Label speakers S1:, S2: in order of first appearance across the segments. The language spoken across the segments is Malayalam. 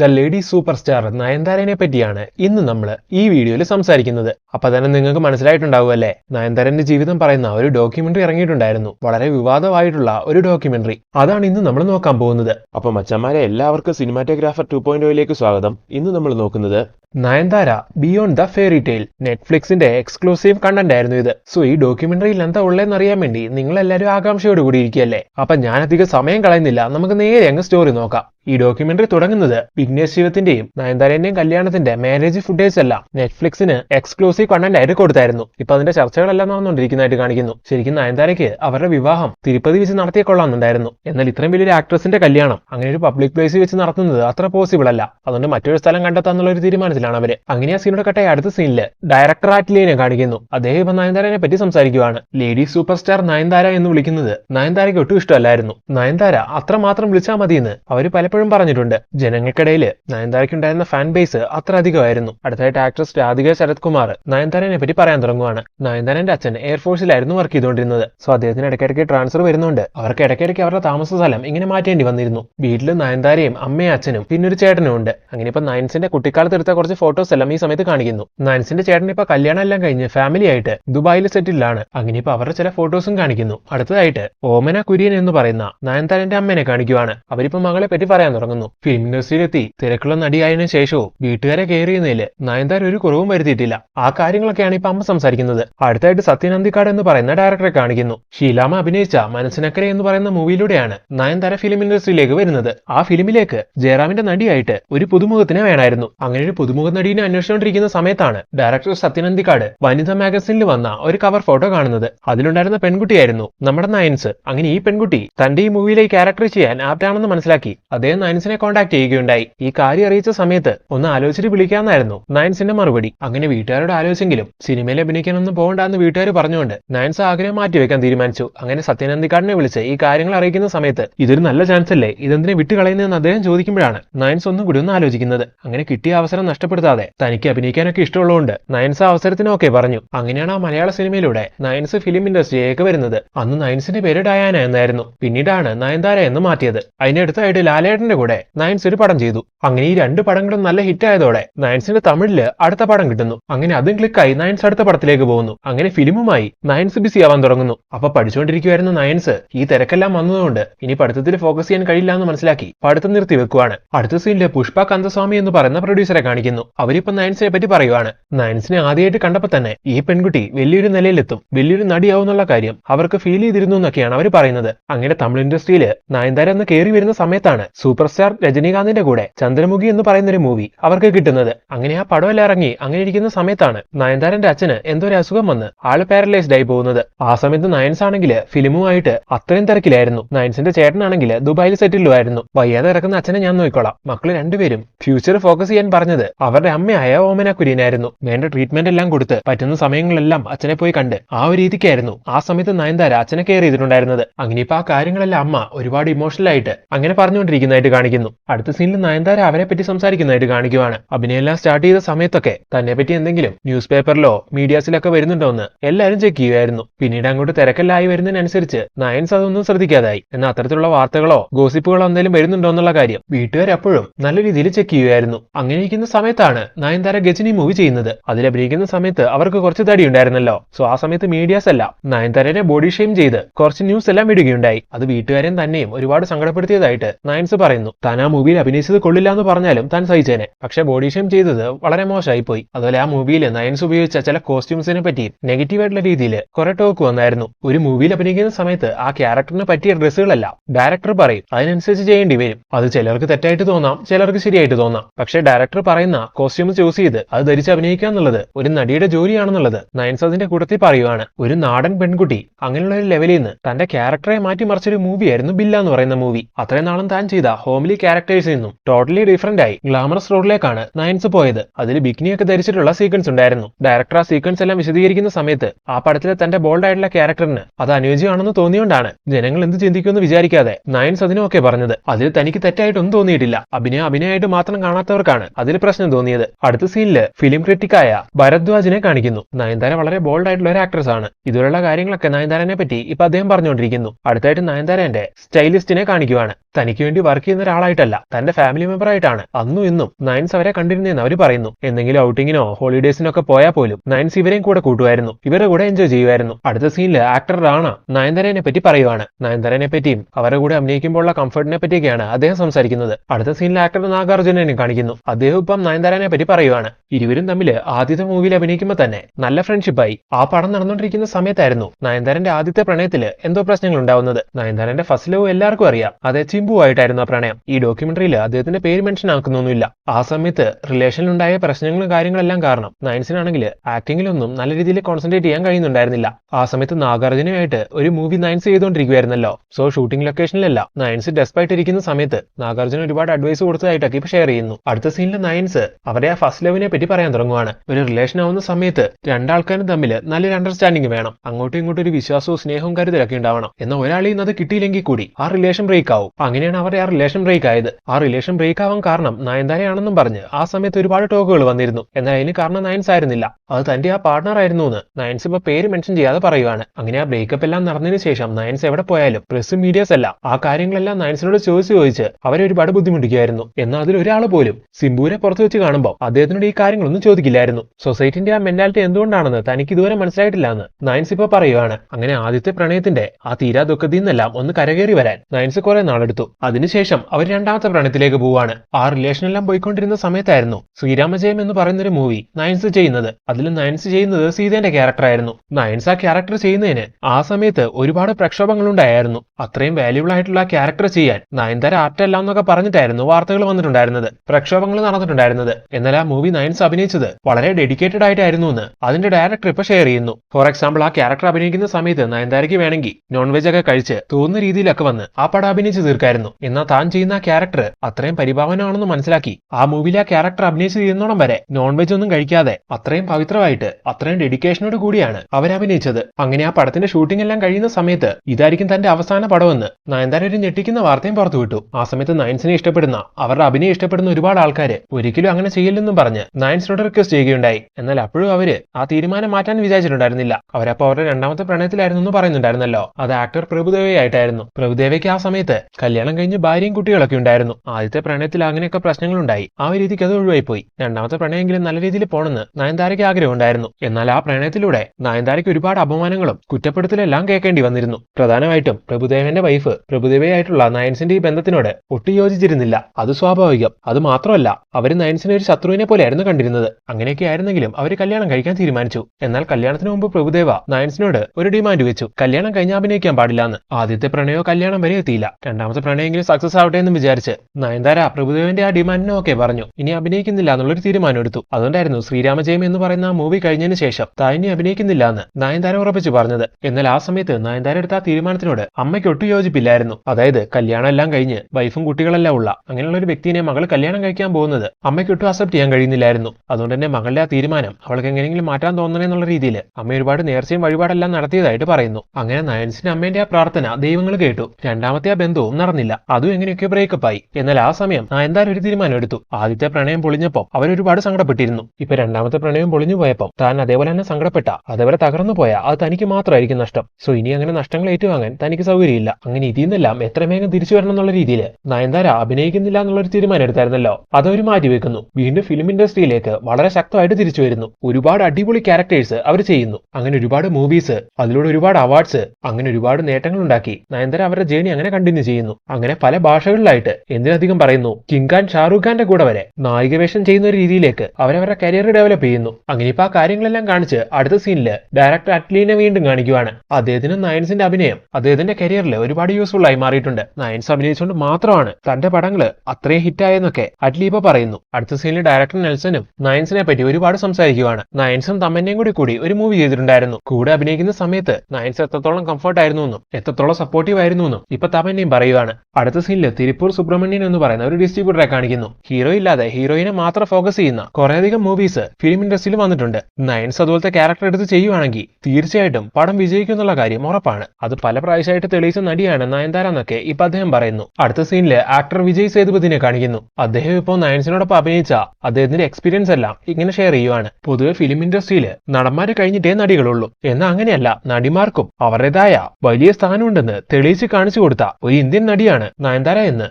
S1: ദ ലേഡി സൂപ്പർ സ്റ്റാർ നയൻതാരനെ പറ്റിയാണ് ഇന്ന് നമ്മൾ ഈ വീഡിയോയിൽ സംസാരിക്കുന്നത്. അപ്പൊ തന്നെ നിങ്ങൾക്ക് മനസ്സിലായിട്ടുണ്ടാവുമല്ലേ നയൻതാരന്റെ ജീവിതം പറയുന്ന ഒരു ഡോക്യുമെന്ററി ഇറങ്ങിയിട്ടുണ്ടായിരുന്നു. വളരെ വിവാദമായിട്ടുള്ള ഒരു ഡോക്യുമെന്ററി. അതാണ് ഇന്ന് നമ്മൾ നോക്കാൻ പോകുന്നത്.
S2: അപ്പൊ മച്ചന്മാരെ എല്ലാവർക്കും സിനിമാറ്റോഗ്രാഫർ ടു പോയിന്റ് സ്വാഗതം. ഇന്ന് നമ്മൾ നോക്കുന്നത്
S1: Nayanthara beyond the fairy tale നെറ്റ്ഫ്ലിക്സിന്റെ exclusive content ആയിരുന്നു ഇത്. സോ ഈ ഡോക്യുമെന്ററിയിൽ എന്താ ഉള്ളതെന്ന് അറിയാൻ വേണ്ടി നിങ്ങൾ എല്ലാവരും ആകാംക്ഷയോട് കൂടി ഇരിക്കുകയല്ലേ അപ്പൊ ഞാൻ അധികം സമയം കളയുന്നില്ല. നമുക്ക് നേരെ അങ്ങ് സ്റ്റോറി നോക്കാം. ഈ ഡോക്യുമെന്ററി തുടങ്ങുന്നത് വിഘ്നേഷ് ശിവത്തിന്റെയും നയൻതാരന്റെയും കല്യാണത്തിന്റെ മാരേജ് ഫുട്ടേജ് എല്ലാം നെറ്റ്ഫ്ലിക്സിന് എക്സ്ക്ലൂസീവ് കണ്ടന്റ് ആയിട്ട് കൊടുത്തായിരുന്നു. ഇപ്പൊ അതിന്റെ ചർച്ചകളെല്ലാം നടന്നുകൊണ്ടിരിക്കുന്നതായിട്ട് കാണിക്കുന്നു. ശരിക്കും നയൻതാരയ്ക്ക് അവരുടെ വിവാഹം തിരുപ്പതി വെച്ച് നടത്തിയ കൊള്ളാമെന്നുണ്ടായിരുന്നു. എന്നാൽ ഇത്രയും വലിയൊരു ആക്ട്രസിന്റെ കല്യാണം അങ്ങനെ ഒരു പബ്ലിക് പ്ലേസിൽ വെച്ച് നടത്തുന്നത് അത്ര പോസിബിൾ അല്ല. അതുകൊണ്ട് മറ്റൊരു സ്ഥലം കണ്ടെത്താന്നുള്ള ഒരു തീരുമാനത്തിലാണ് അവർ. അങ്ങനെ ആ സീനോട് കട്ടായി അടുത്ത സീനിൽ ഡയറക്ടർ ആറ്റ്ലിയെ കാണിക്കുന്നു. അദ്ദേഹം ഇപ്പൊ നയൻതാരനെ പറ്റി സംസാരിക്കുവാണ്. ലേഡി സൂപ്പർ സ്റ്റാർ നയൻതാര എന്ന് വിളിക്കുന്നത് നയൻതാരയ്ക്ക് ഒട്ടും ഇഷ്ടമല്ലായിരുന്നു. നയൻതാര അത്രമാത്രം വിളിച്ചാൽ മതിയെന്ന് അവർ പലപ്പോഴും പറഞ്ഞിട്ടുണ്ട്. ജനങ്ങൾക്കിടയിൽ നയൻതാരയ്ക്കുണ്ടായിരുന്ന ഫാൻ ബേസ് അത്ര അധികമായിരുന്നു. അടുത്തായിട്ട് ആക്ട്രസ് രാധിക ശരത് കുമാർ നയൻതാരനെ പറ്റി പറയാൻ തുടങ്ങുവാണ്. നയൻതാരന്റെ അച്ഛൻ എയർഫോഴ്സിലായിരുന്നു വർക്ക് ചെയ്തുകൊണ്ടിരുന്നത്. സോ അദ്ദേഹത്തിന് ഇടയ്ക്കിടയ്ക്ക് ട്രാൻസ്ഫർ വരുന്നുണ്ട്. അവർക്ക് ഇടയ്ക്കിടയ്ക്ക് അവരുടെ താമസ സ്ഥലം ഇങ്ങനെ മാറ്റേണ്ടി വന്നിരുന്നു. വീട്ടിൽ നയൻതാരയും അമ്മയും അച്ഛനും പിന്നൊരു ചേട്ടനും ഉണ്ട് അങ്ങനെ ഇപ്പൊ നയൻസിന്റെ കുട്ടിക്കാലത്ത് എടുത്ത കുറച്ച് ഫോട്ടോസ് എല്ലാം ഈ സമയത്ത് കാണിക്കുന്നു. നയൻസിന്റെ ചേട്ടൻ ഇപ്പൊ കല്യാണം എല്ലാം കഴിഞ്ഞ് ഫാമിലി ആയിട്ട് ദുബായിൽ സെറ്റിലാണ് അങ്ങനെ ഇപ്പൊ അവരുടെ ചില ഫോട്ടോസും കാണിക്കുന്നു. അടുത്തതായിട്ട് ഓമന കുര്യൻ എന്ന് പറയുന്ന നയൻതാരന്റെ അമ്മേനെ കാണിക്കുവാണ്. അവരിപ്പോ മകളെ പറ്റി പറയാൻ തുടങ്ങുന്നു. ഫിലിം ഇൻഡസ്ട്രിയിലെത്തി തിരക്കുള്ള നടിയായതിനു ശേഷവും വീട്ടുകാരെ കെയർ ചെയ്യുന്നതിൽ നയൻതാര ഒരു കുറവും വരുത്തിയിട്ടില്ല. ആ കാര്യങ്ങളൊക്കെയാണ് ഇപ്പൊ അമ്മ സംസാരിക്കുന്നത്. അടുത്തായിട്ട് സത്യനന്ദിക്കാട് എന്ന് പറയുന്ന ഡയറക്ടറെ കാണിക്കുന്നു. ഷീലാമ അഭിനയിച്ച മനസ്സിനക്കരെ എന്ന് പറയുന്ന മൂവിയിലൂടെയാണ് നയൻതാര ഫിലിം ഇൻഡസ്ട്രിയിലേക്ക് വരുന്നത്. ആ ഫിലിമിലേക്ക് ജയറാമിന്റെ നടിയായിട്ട് ഒരു പുതുമുഖത്തിനെ വേണമായിരുന്നു അങ്ങനെ ഒരു പുതുമുഖ നടീനെ അന്വേഷിച്ചുകൊണ്ടിരിക്കുന്ന സമയത്താണ് ഡയറക്ടർ സത്യനന്ദിക്കാട് വനിത മാഗസിനിൽ വന്ന ഒരു കവർ ഫോട്ടോ കാണുന്നത്. അതിലുണ്ടായിരുന്ന പെൺകുട്ടിയായിരുന്നു നമ്മുടെ നയൻസ്. അങ്ങനെ ഈ പെൺകുട്ടി തന്റെ ഈ മൂവിയിലെ ക്യാരക്ടർ ചെയ്യാൻ ആപ്റ്റാണെന്ന് മനസ്സിലാക്കി. അദ്ദേഹം നയൻസിനെ കോൺടാക്ട് ചെയ്യുകയുണ്ടായി. ഈ കാര്യം അറിയിച്ച സമയത്ത് ഒന്ന് ആലോചിച്ചിട്ട് വിളിക്കാമെന്നായിരുന്നു നയൻസിന്റെ മറുപടി. അങ്ങനെ വീട്ടുകാരോട് ആലോചിച്ചെങ്കിലും സിനിമയിൽ അഭിനയിക്കാനൊന്നും പോകണ്ടെന്ന് വീട്ടുകാർ പറഞ്ഞുകൊണ്ട് നയൻസ് ആഗ്രഹം മാറ്റിവെക്കാൻ തീരുമാനിച്ചു. അങ്ങനെ സത്യനന്ദിക്കാടിനെ വിളിച്ച് ഈ കാര്യങ്ങൾ അറിയിക്കുന്ന സമയത്ത് ഇതൊരു നല്ല ചാൻസ് അല്ലേ? ഇതെന്തിനെ വിട്ടുകളയുന്നതെന്ന് അദ്ദേഹം ചോദിക്കുമ്പോഴാണ് നയൻസ് ഒന്നും കൂടി ഒന്ന് ആലോചിക്കുന്നത്. അങ്ങനെ കിട്ടിയ അവസരം നഷ്ടപ്പെടുത്താതെ തനിക്ക് അഭിനയിക്കാനൊക്കെ ഇഷ്ടമുള്ളതുകൊണ്ട് നയൻസ് അവസരത്തിനൊക്കെ പറഞ്ഞു. അങ്ങനെയാണ് ആ മലയാള സിനിമയിലൂടെ നയൻസ് ഫിലിം ഇൻഡസ്ട്രിയിലേക്ക് വരുന്നത്. അന്ന് നയൻസിന്റെ പേര് ഡയാന എന്നായിരുന്നു. പിന്നീടാണ് നയൻതാര എന്ന് മാറ്റിയത്. അതിനടുത്തായിട്ട് ലാലേട്ടന്റെ കൂടെ നയൻസ് ഒരു പടം ചെയ്തു. അങ്ങനെ ഈ രണ്ട് പടങ്ങളും നല്ല ഹിറ്റ് ആയതോടെ നയൻസിന്റെ തമിഴിൽ അടുത്ത പടം കിട്ടുന്നു. അങ്ങനെ അതും ക്ലിക്കായി നയൻസ് അടുത്ത പടത്തിലേക്ക് പോകുന്നു. അങ്ങനെ ഫിലിമുമായി നയൻസ് ബിസി ആവാൻ തുടങ്ങുന്നു. അപ്പൊ പഠിച്ചുകൊണ്ടിരിക്കുവായിരുന്ന നയൻസ്. ഈ തിരക്കെല്ലാം വന്നതുകൊണ്ട് ഇനി പഠിത്തത്തിൽ ഫോക്കസ് ചെയ്യാൻ കഴിയില്ല എന്ന് മനസ്സിലാക്കി പഠിത്തം നിർത്തി വെക്കുവാണ്. അടുത്ത സീനിൽ പുഷ്പ കന്ദസ്വാമി എന്ന് പറയുന്ന പ്രൊഡ്യൂസറെ കാണിക്കുന്നു. അവരിപ്പോ നയൻസിനെ പറ്റി പറയുവാണ്. നയൻസിനെ ആദ്യമായിട്ട് കണ്ടപ്പോ തന്നെ ഈ പെൺകുട്ടി വലിയൊരു നിലയിലെത്തും വലിയൊരു നടിയാവും എന്നുള്ള കാര്യം അവർക്ക് ഫീൽ ചെയ്തിരുന്നു എന്നൊക്കെയാണ് അവർ പറയുന്നത്. അങ്ങനെ തമിഴ് ഇൻഡസ്ട്രിയിൽ നയൻതാര എന്ന് കയറി വരുന്ന സമയത്താണ് സൂപ്പർ സ്റ്റാർ രജനീകാന്തിന്റെ കൂടെ ചന്ദ്രമുഖി എന്ന് പറയുന്ന ഒരു മൂവി അവർക്ക് കിട്ടുന്നത്. അങ്ങനെ ആ പടം എല്ലാം ഇറങ്ങി അങ്ങനെ ഇരിക്കുന്ന സമയത്താണ് നയൻതാരന്റെ അച്ഛന് എന്തോ ഒരു അസുഖം വന്ന് ആൾ പാരലൈസ്ഡ് ആയി പോകുന്നത്. ആ സമയത്ത് നയൻസ് ആണെങ്കിൽ ഫിലിമുമായിട്ട് അത്രയും തിരക്കിലായിരുന്നു. നയൻസിന്റെ ചേട്ടനാണെങ്കിൽ ദുബായിൽ സെറ്റിലുമായിരുന്നു വയ്യാതെ ഇറക്കുന്ന അച്ഛനെ ഞാൻ നോക്കിക്കോളാം. മക്കൾ രണ്ടുപേരും ഫ്യൂച്ചർ ഫോക്കസ് ചെയ്യാൻ പറഞ്ഞത് അവരുടെ അമ്മയായ ഓമന കുര്യനായിരുന്നു. വേണ്ട ട്രീറ്റ്മെന്റ് എല്ലാം കൊടുത്ത് പറ്റുന്ന സമയങ്ങളെല്ലാം അച്ഛനെ പോയി കണ്ട് ആ ഒരു രീതിക്കായിരുന്നു ആ സമയത്ത് നയൻതാര അച്ഛനെ കെയർ ചെയ്തിട്ടുണ്ടായിരുന്നത്. അങ്ങനെ ഇപ്പൊ ആ കാര്യങ്ങളെല്ലാം അമ്മ ഒരുപാട് ഇമോഷണൽ ആയിട്ട് അങ്ങനെ പറഞ്ഞുകൊണ്ടിരിക്കുന്നതായിട്ട് കാണിക്കുന്നു. അടുത്ത സീനിൽ നയൻതാര അവരെ പറ്റി സംസാരിക്കുന്നതായിട്ട് കാണിക്കുവാണ്. അഭിനയെല്ലാം സ്റ്റാർട്ട് ചെയ്ത സമയത്തൊക്കെ തന്നെ പറ്റി എന്തെങ്കിലും ന്യൂസ് പേപ്പറിലോ മീഡിയാസിലൊക്കെ വരുന്നുണ്ടോ എന്ന് എല്ലാവരും ചെക്ക് ചെയ്യുമായിരുന്നു പിന്നീട് അങ്ങോട്ട് തിരക്കെല്ലായി വരുന്നതിനനുസരിച്ച് നയൻസ് അതൊന്നും ശ്രദ്ധിക്കാതായി. എന്നാൽ അത്തരത്തിലുള്ള വാർത്തകളോ ഗോസിപ്പുകളോ എന്തെങ്കിലും വരുന്നുണ്ടോ എന്നുള്ള കാര്യം വീട്ടുകാർ അപ്പോഴും നല്ല രീതിയിൽ ചെക്ക് ചെയ്യുമായിരുന്നു അങ്ങനെ ഇരിക്കുന്ന സമയത്താണ് നയൻതാര ഗജനി മൂവി ചെയ്യുന്നത്. അതിൽ അഭിനയിക്കുന്ന സമയത്ത് അവർക്ക് കുറച്ച് തടി ഉണ്ടായിരുന്നല്ലോ സോ ആ സമയത്ത് മീഡിയാസ് അല്ല നയൻതാരനെ ബോഡി ഷെയിം ചെയ്ത് കുറച്ച് ന്യൂസ് എല്ലാം വിടുകയുണ്ടായി അത് വീട്ടുകാരെയും തന്നെയും ഒരുപാട് സങ്കടപ്പെടുത്തിയതായിട്ട് നയൻസ് പറയുന്നു. താൻ ആ മൂവിയിൽ അഭിനയിച്ചത് കൊള്ളില്ല എന്ന് പറഞ്ഞാലും താൻ സഹിച്ചേനെ. പക്ഷെ ബോഡി ഷെയിം ചെയ്തത് വളരെ മോശമായി പോയി അതുപോലെ ആ മൂവിയിൽ നയൻസ് ഉപയോഗിച്ച ചില കോസ്റ്റ്യൂംസിനെ പറ്റി നെഗറ്റീവ് ആയിട്ടുള്ള രീതിയിൽ കുറെ ടോക്ക് വന്നായിരുന്നു. ഒരു മൂവിയിൽ അഭിനയിക്കുന്ന സമയത്ത് ആ ക്യാരക്ടറിന് പറ്റിയ ഡ്രസ്സുകളല്ല ഡയറക്ടർ പറയും. അതിനനുസരിച്ച് ചെയ്യേണ്ടി വരും. അത് ചിലർക്ക് തെറ്റായിട്ട് തോന്നാം ചിലർക്ക് ശരിയായിട്ട് തോന്നാം. പക്ഷെ ഡയറക്ടർ പറയുന്ന കോസ്റ്റ്യൂം ചൂസ് ചെയ്ത് അത് ധരിച്ച് അഭിനയിക്കുക എന്നുള്ളത് ഒരു നടിയുടെ ജോലിയാണെന്നുള്ളത് നയൻസ് അതിന്റെ കൂട്ടത്തിൽ പറയുവാണ്. ഒരു നാടൻ പെൺകുട്ടി അങ്ങനെയുള്ള ഒരു ലെവലിൽ നിന്ന് തന്റെ ക്യാരക്ടറെ മാറ്റി മറിച്ചൊരു മൂവിയായിരുന്നു ബില്ല എന്ന് പറയുന്ന മൂവി അത്രയും നാളും താൻ ചെയ്ത ഹോംലി ക്യാരക്ടേഴ്സിൽ നിന്നും ടോട്ടലി ഡിഫറന്റ് ആയി ഗ്ലാമറസ് റോഡിലേക്കാണ് നയൻസ് പോയത്. അതിൽ ബിക്കിനിയൊക്കെ ധരിച്ചിട്ടുള്ള സീക്വൻസ് ഉണ്ടായിരുന്നു. ഡയറക്ടർ ആ സീക്വൻസ് എല്ലാം വിശദീകരിക്കുന്ന സമയത്ത് ആ പടത്തിലെ തന്റെ ബോൾഡ് ആയിട്ടുള്ള ക്യാരക്ടറിന് അത് അനുയോജ്യമാണെന്ന് തോന്നിയോണ്ടാണ് ജനങ്ങൾ എന്ത് ചിന്തിക്കുമെന്ന് വിചാരിക്കാതെ നയൻസ് അതിനൊക്കെ പറഞ്ഞത്. അതിൽ തനിക്ക് തെറ്റായിട്ടൊന്നും തോന്നിയിട്ടില്ല. അഭിനയ അഭിനയമായിട്ട് മാത്രം കാണാത്തവർക്കാണ് അതിൽ പ്രശ്നം തോന്നിയത്. അടുത്ത സീനിൽ ഫിലിം ക്രിറ്റിക്കായ ഭരദ്വാജിനെ കാണിക്കുന്നു. നയൻതാര വളരെ ബോൾഡ് ആയിട്ടുള്ള ഒരു ആക്ട്രസ് ആണ്. ഇതുപോലുള്ള കാര്യങ്ങളൊക്കെ നയൻതാരനെ പറ്റി ഇപ്പൊ അദ്ദേഹം പറഞ്ഞുകൊണ്ടിരിക്കുന്നു. അടുത്തായിട്ട് നയൻതാരന്റെ സ്റ്റൈലിസ്റ്റിനെ കാണിക്കുവാണ്. തനിക്ക് വേണ്ടി വർക്ക് ചെയ്യുന്ന ഒരാളായിട്ടല്ല തന്റെ ഫാമിലി മെമ്പർ ആയിട്ടാണ്. അന്നും ഇന്നും നയൻസ് അവരെ കണ്ടിരുന്നെന്ന് അവർ പറയുന്നു. എന്തെങ്കിലും ഔട്ടിങ്ങിനോ ഹോളിഡേസിനോ ഒക്കെ പോയാൽ പോലും നയൻസ് ഇവരെയും കൂടെ കൂട്ടുമായിരുന്നു. ഇവരുടെ കൂടെ എൻജോയ് ചെയ്യുമായിരുന്നു. അടുത്ത സീനിൽ ആക്ടർ റാണ നയൻതാരനെ പറ്റി പറയുവാണ്. നയൻതാരനെ പറ്റിയും അവരുടെ കൂടെ അഭിനയിക്കുമ്പോഴുള്ള കംഫർട്ടിനെ പറ്റിയൊക്കെയാണ് അദ്ദേഹം സംസാരിക്കുന്നത്. അടുത്ത സീനിൽ ആക്ടർ നാഗാർജുനനെ കാണിക്കുന്നു. അദ്ദേഹം ഇപ്പം നയൻതാരനെ പറ്റി പറയുവാണ്. ഇരുവരും തമ്മിൽ ആദ്യത്തെ മൂവിയിൽ അഭിനയിക്കുമ്പോൾ തന്നെ നല്ല ഫ്രണ്ട്ഷിപ്പായി ആ പടം നടന്നുകൊണ്ടിരിക്കുന്ന സമയത്തായിരുന്നു നയൻതാരന്റെ ആദ്യത്തെ പ്രണയത്തിൽ എന്തോ പ്രശ്നങ്ങൾ ഉണ്ടാവുന്നത്. നയൻതാരന്റെ ഫസ്റ്റ് ലവ് എല്ലാവർക്കും അറിയാം. അതെ ചിമ്പു ആയിട്ടായിരുന്നു ആ പ്രണയം. ഈ ഡോക്യുമെന്ററിയിൽ അദ്ദേഹത്തിന്റെ പേര് മെൻഷൻ ആക്കുന്നൊന്നുമില്ല. ആ സമയത്ത് റിലേഷനിലുണ്ടായ പ്രശ്നങ്ങളും കാര്യങ്ങളെല്ലാം കാരണം നയൻസിനാണെങ്കിൽ ആക്ടിങ്ങിലൊന്നും നല്ല രീതിയിൽ കോൺസെൻട്രേറ്റ് ചെയ്യാൻ കഴിയുന്നുണ്ടായിരുന്നില്ല. ആ സമയത്ത് നാഗാർജുനയുമായിട്ട് ഒരു മൂവി നയൻസ് ചെയ്തുകൊണ്ടിരിക്കുവായിരുന്നല്ലോ. സോ ഷൂട്ടിംഗ് ലൊക്കേഷനിലല്ല നയൻസ് ഡെസ്പായിട്ട് ഇരിക്കുന്ന സമയത്ത് നാഗാർജുന ഒരുപാട് അഡ്വൈസ് കൊടുത്തതായിട്ടൊക്കെ ഇപ്പൊ ഷെയർ ചെയ്യുന്നു. അടുത്ത സീനിൽ നയൻസ് അവരെ ആ ഫസ്റ്റ് ലവിനെ പറ്റി പറയാൻ തുടങ്ങുവാണ്. ഒരു റിലേഷൻ ആവുന്ന സമയത്ത് രണ്ടാൾക്കാരും തമ്മിൽ നല്ലൊരു അണ്ടർസ്റ്റാൻഡിംഗ് വേണം. അങ്ങോട്ടും ഇങ്ങോട്ടും ഒരു വിശ്വാസവും സ്നേഹവും കരുതലൊക്കെ ഉണ്ടാവണം. എന്നാൽ ഒരാളിൽ നിന്ന് അത് കിട്ടിയില്ലെങ്കിൽ കൂടി ആ റിലേഷൻ ബ്രേക്ക് ആവും. അങ്ങനെയാണ് അവരെ ആ റിലേഷൻ ബ്രേക്ക് ആയത്. ആ റിലേഷൻ ബ്രേക്ക് ആവാൻ കാരണം നയൻതാരയാണെന്നും പറഞ്ഞ് ആ സമയത്ത് ഒരുപാട് ടോക്കുകൾ വന്നിരുന്നു. എന്നാൽ അതിന് കാരണം നയൻസ് ആയിരുന്നില്ല. അത് തന്റെ ആ പാർട്ണർ ആയിരുന്നു എന്ന് നയൻസ് ഇപ്പൊ പേര് മെൻഷൻ ചെയ്യാതെ പറയുവാണ്. അങ്ങനെ ആ ബ്രേക്കപ്പ് എല്ലാം നടന്നതിന് ശേഷം നയൻസ് എവിടെ പോയാലും പ്രസ് മീഡിയസ് അല്ല. ആ കാര്യങ്ങളെല്ലാം നയൻസിനോട് ചോദിച്ചു ചോദിച്ച് അവരെ ഒരുപാട് ബുദ്ധിമുട്ടിക്കുകയായിരുന്നു എന്നാൽ അതിൽ ഒരാൾ പോലും സിംബുവിനെ പുറത്തു വെച്ച് കാണുമ്പോൾ അദ്ദേഹത്തിനോട് ഈ കാര്യങ്ങളൊന്നും ചോദിക്കില്ലായിരുന്നു. സൊസൈറ്റിന്റെ ആ മെന്റാലിറ്റി എന്തുകൊണ്ടാണെന്ന് തനിക്ക് ഇതുവരെ മനസ്സിലായിട്ടില്ല എന്ന് നയൻസ് ഇപ്പൊ പറയുവാണ്. അങ്ങനെ ആദ്യത്തെ പ്രണയത്തിന്റെ ആ തീരാ ദുഃഖത്തിൽ നിന്നെല്ലാം ഒന്ന് കരകയറി വരാൻ നയൻസ് കുറെ നാളെടുത്തു. അതിനുശേഷം അവർ രണ്ടാമത്തെ പ്രണയത്തിലേക്ക് പോവാണ്. ആ റിലേഷൻ എല്ലാം പോയിക്കൊണ്ടിരുന്ന സമയത്തായിരുന്നു ശ്രീരാമജയം എന്ന് പറയുന്ന ഒരു മൂവി നയൻസ് ചെയ്യുന്നത്. അതിൽ നയൻസ് ചെയ്യുന്നത് സീതേന്റെ ക്യാരക്ടർ ആയിരുന്നു. നയൻസ് ആ ക്യാരക്ടർ ചെയ്യുന്നതിന് ആ സമയത്ത് ഒരുപാട് പ്രക്ഷോഭങ്ങൾ പ്രക്ഷോഭങ്ങളുണ്ടായിരുന്നു അത്രയും വാല്യൂബിൾ ആയിട്ടുള്ള ക്യാരക്ടർ ചെയ്യാൻ നയൻതാര ആർട്ടല്ല എന്നൊക്കെ പറഞ്ഞിട്ടായിരുന്നു വാർത്തകൾ വന്നിട്ടുണ്ടായിരുന്നത്. പ്രക്ഷോഭങ്ങൾ നടന്നിട്ടുണ്ടായിരുന്നത്. എന്നാൽ ആ മൂവി നയൻസ് അഭിനയിച്ചത് വളരെ ഡെഡിക്കേറ്റഡ് ആയിട്ടായിരുന്നു എന്ന് അതിന്റെ ഡയറക്ടർ ഇപ്പൊ ഷെയർ ചെയ്യുന്നു. ഫോർ എക്സാമ്പിൾ ആ ക്യാരക്ടർ അഭിനയിക്കുന്ന സമയത്ത് നയൻതാരയ്ക്ക് വേണമെങ്കിൽ നോൺ വെജ് ഒക്കെ കഴിച്ച് തോന്നുന്ന രീതിയിലൊക്കെ വന്ന് ആ പടം അഭിനയിച്ച് തീർക്കായിരുന്നു. എന്നാൽ താൻ ചെയ്യുന്ന ആ ക്യാരക്ടർ അത്രയും പരിഭാവനമാണെന്ന് മനസ്സിലാക്കി ആ മൂവിയിൽ ആ ക്യാരക്ടർ അഭിനയിച്ച് തീരുന്നോളം വരെ നോൺ വെജ് ഒന്നും കഴിക്കാതെ അത്രയും പവിത്രമായിട്ട് അത്രയും ഡെഡിക്കേഷനോട് കൂടിയാണ് അവർ അഭിനയിച്ചത്. അങ്ങനെ ആ പടത്തിന്റെ ഷൂട്ടിംഗ് എല്ലാം കഴിയുന്ന സമയത്ത് ഇതായിരിക്കും തന്റെ അവസാന പടമെന്ന് നയൻതാര ഒരു ഞെട്ടിക്കുന്ന വാർത്തയും പുറത്തുവിട്ടു. ആ സമയത്ത് നയൻസിനെ ഇഷ്ടപ്പെടുന്ന അവരുടെ അഭിനയം ഇഷ്ടപ്പെടുന്ന ഒരുപാട് ആൾക്കാർ ഒരിക്കലും അങ്ങനെ ചെയ്യില്ലെന്നും പറഞ്ഞ് നയൻസിനോട് റിക്വസ്റ്റ് ചെയ്യുകയുണ്ടായി. എന്നാൽ അപ്പോഴും അവർ ആ തീരുമാനം മാറ്റാൻ വിചാരിച്ചിട്ടുണ്ടായിരുന്നില്ല. അവരപ്പോ അവരുടെ രണ്ടാമത്തെ പ്രണയത്തിലായിരുന്നു എന്ന് പറയുന്നുണ്ടായിരുന്നല്ലോ. അത് ആക്ടർ പ്രഭുദേവയായിട്ടായിരുന്നു. പ്രഭുദേവയ്ക്ക് ആ സമയത്ത് കല്യാണം കഴിഞ്ഞ് ഭാര്യയും കുട്ടികളൊക്കെ ഉണ്ടായിരുന്നു. ആദ്യത്തെ പ്രണയത്തിൽ അങ്ങനെയൊക്കെ പ്രശ്നങ്ങളുണ്ടായി. ആ രീതിക്ക് അത് ഒഴിവായി പോയി രണ്ടാമത്തെ പ്രണയമെങ്കിലും നല്ല രീതിയിൽ പോണെന്ന് നയൻതാരയ്ക്ക് ആഗ്രഹമുണ്ടായിരുന്നു. എന്നാൽ ആ പ്രണയത്തിലൂടെ നയൻതാരയ്ക്ക് ഒരുപാട് അപമാനങ്ങളും കുറ്റപ്പെടുത്തലെല്ലാം കേൾക്കേണ്ടി വന്നിരുന്നു. പ്രധാനമായിട്ടും പ്രഭുദേവന്റെ വൈഫ് പ്രഭുദേവയായിട്ടുള്ള നയൻസിന്റെ ഈ ബന്ധത്തിനോട് ഒട്ടും യോജിച്ചിരുന്നില്ല. അത് സ്വാഭാവികം. അത് മാത്രമല്ല അവർ നയൻസിനെ ഒരു ശത്രുവിനെ പോലെയായിരുന്നു കണ്ടിരുന്നത്. അങ്ങനെയൊക്കെ ആയിരുന്നെങ്കിലും അവർ കല്യാണം കഴിക്കാൻ തീരുമാനിച്ചു. എന്നാൽ കല്യാണത്തിന് മുമ്പ് പ്രഭുദേവ നയൻസിനോട് ഒരു ഡിമാൻഡ് വെച്ചു. കല്യാണം കഴിഞ്ഞ് അഭിനയിക്കാൻ പാടില്ലെന്ന്. ആദ്യത്തെ പ്രണയോ കല്യാണം വരെ എത്തിയില്ല. രണ്ടാമത്തെ പ്രണയെങ്കിലും സക്സസ് ആവട്ടെ എന്ന് വിചാരിച്ച്. നയൻതാര പ്രഭുദേവന്റെ ആ ഡിമാൻഡിനും ഒക്കെ പറഞ്ഞു. ഇനി അഭിനയിക്കുന്നില്ല എന്നുള്ളൊരു തീരുമാനം എടുത്തു അതുകൊണ്ടായിരുന്നു ശ്രീരാമജയം എന്ന് പറയുന്ന ആ മൂവി കഴിഞ്ഞതിന് ശേഷം താൻ ഇനി അഭിനയിക്കുന്നില്ല എന്ന് നയൻതാര ഉറപ്പിച്ചു പറഞ്ഞത്. എന്നാൽ ആ സമയത്ത് നയൻതാര എടുത്ത ആ തീരുമാനത്തിനോട് അമ്മയ്ക്ക് ഒട്ടും യോജിപ്പില്ലായിരുന്നു. അതായത് കല്യാണം എല്ലാം കഴിഞ്ഞ് വൈഫും കുട്ടികളെല്ലാം ഉള്ള അങ്ങനെയുള്ള ഒരു വ്യക്തിനെ മകൾ കല്യാണം കഴിക്കാൻ പോകുന്നത് അമ്മയ്ക്ക് ഒട്ടും അക്സെപ്റ്റ് ചെയ്യാൻ കഴിയുന്നില്ലായിരുന്നു. അതുകൊണ്ട് തന്നെ മകളുടെ ആ തീരുമാനം അവൾക്ക് എങ്ങനെയെങ്കിലും മാറ്റാൻ തോന്നണേ എന്നുള്ള രീതിയിൽ അമ്മ ഒരുപാട് നേർച്ചയും വഴിപാടെല്ലാം നടത്തിയതായിട്ട് പറയുന്നു. അങ്ങനെ നയൻസിന്റെ അമ്മേന്റെ ആ പ്രാർത്ഥന ദൈവങ്ങൾ കേട്ടു. രണ്ടാമത്തെ ആ ബന്ധവും നടന്നില്ല. അതും എങ്ങനെയൊക്കെ ബ്രേക്കപ്പ് ആയി. എന്നാൽ ആ സമയം നയൻതാര ഒരു തീരുമാനം എടുത്തു. ആദ്യത്തെ പ്രണയം പൊളിഞ്ഞപ്പോൾ അവരൊരുപാട് സങ്കടപ്പെട്ടിരുന്നു. ഇപ്പൊ രണ്ടാമത്തെ പ്രണയം പൊളിഞ്ഞു പോയപ്പോൾ താൻ അതേപോലെ തന്നെ സങ്കടപ്പെട്ട അതേപോലെ തകർന്നു പോയാൽ അത് തനിക്ക് മാത്രമായിരിക്കും നഷ്ടം. സോ ഇനി അങ്ങനെ നഷ്ടങ്ങൾ ഏറ്റുവാങ്ങാൻ തനിക്ക് സൗകര്യമില്ല. അങ്ങനെ ഇതിൽ നിന്നെല്ലാം എത്ര വേഗം തിരിച്ചു വരണം എന്നുള്ള രീതിയിൽ നയൻതാര അഭിനയിക്കുന്നില്ല എന്നുള്ള ഒരു തീരുമാനം എടുത്തായിരുന്നല്ലോ. മാറ്റി മാറ്റിവെക്കുന്നു. വീണ്ടും ഫിലിം ഇൻഡസ്ട്രിയിലേക്ക് വളരെ ശക്തമായിട്ട് തിരിച്ചു വരുന്നു. ഒരുപാട് അടിപൊളി ക്യാരക്ടേഴ്സ് അവർ ചെയ്യുന്നു. അങ്ങനെ ഒരുപാട് മൂവീസ് അതിലൂടെ ഒരുപാട് അവാർഡ്സ് അങ്ങനെ ഒരുപാട് നേട്ടങ്ങൾ ഉണ്ടാക്കി. നയൻതര അവരുടെ ജേണി അങ്ങനെ കണ്ടിന്യൂ ചെയ്യുന്നു. അങ്ങനെ പല ഭാഷകളിലായിട്ട് എന്തിനധികം പറയുന്നു. കിങ് ഖാൻ ഷാറൂഖ് ഖാന്റെ കൂടെ വരെ നായികവേഷം ചെയ്യുന്ന ഒരു രീതിയിലേക്ക് അവരവരുടെ കരിയർ ഡെവലപ്പ് ചെയ്യുന്നു. അങ്ങനെ ഇപ്പൊ ആ കാര്യങ്ങളെല്ലാം കാണിച്ച് അടുത്ത സീനിൽ ഡയറക്ടർ അറ്റ്ലീനെ വീണ്ടും കാണിക്കുവാണ്. അദ്ദേഹത്തിന് നയൻസിന്റെ അഭിനയം അദ്ദേഹത്തിന്റെ കരിയറിൽ ഒരുപാട് യൂസ്ഫുൾ ആയി മാറിയിട്ടുണ്ട്. നയൻസ് അഭിനയിച്ചുകൊണ്ട് മാത്രമാണ് തന്റെ പടങ്ങൾ അത്രയും ഹിറ്റായെന്നൊക്കെ അറ്റ്ലി ഇപ്പൊ പറയുന്നു. അടുത്ത സീനിൽ ഡയറക്ടർ നെൽസനും നയൻസിനെ പറ്റി ഒരുപാട് സംസാരിക്കുവാണ്. നയൻസും തമ്മന്നെയും കൂടി കൂടി ഒരു മൂവി ചെയ്തിട്ടുണ്ടായിരുന്നു. കൂടെ അഭിനയിക്കുന്ന സമയത്ത് നയൻസ് എത്രത്തോളം കംഫർട്ട് ആയിരുന്നു എന്നും എത്രത്തോളം സപ്പോർട്ടീവ് ആയിരുന്നു എന്നും ഇപ്പൊ തമന്നയും പറയുവാണ്. അടുത്ത സീനിൽ തിരുപ്പൂർ സുബ്രഹ്മണ്യൻ എന്ന് പറയുന്ന ഒരു ഡിസ്ട്രിബ്യൂട്ടറെ കാണിക്കുന്നു. ഹീറോ ഇല്ലാതെ ഹീറോയിനെ മാത്രം ഫോക്കസ് ചെയ്യുന്ന കുറേയധികം മൂവീസ് ഫിലിം ഇൻഡസ്ട്രിയിൽ വന്നിട്ടുണ്ട്. നയൻസ് അതുപോലത്തെ ക്യാരക്ടർ എടുത്ത് ചെയ്യുവാണെങ്കിൽ തീർച്ചയായിട്ടും പടം വിജയിക്കും എന്നുള്ള കാര്യം ഉറപ്പാണ്. അത് പല പ്രാവശ്യമായിട്ട് തെളിയിച്ച നടിയാണ് നയൻതാര എന്നൊക്കെ ഇപ്പൊ അദ്ദേഹം പറയുന്നു. അടുത്ത സീനിൽ ആക്ടർ വിജയ് സേതുപതിനെ കാണിക്കുന്നു. അദ്ദേഹം ഇപ്പോൾ നയൻസിനോടൊപ്പം അഭിനയിച്ച അദ്ദേഹത്തിന്റെ എക്സ്പീരിയൻസ് എല്ലാം ഇങ്ങനെ ഷെയർ ചെയ്യുവാണ്. പൊതുവെ ഫിലിം ഇൻഡസ്ട്രിയിൽ നടന്മാര് കഴിഞ്ഞിട്ടേ നടികളുള്ളൂ. എന്നാൽ അങ്ങനെയല്ല നടിമാർക്കും അവരുടേതായ വലിയ സ്ഥാനമുണ്ടെന്ന് തെളിയിച്ച് കാണിച്ചു കൊടുത്ത ഒരു ഇന്ത്യൻ നടിയാണ് നയൻതാര എന്ന്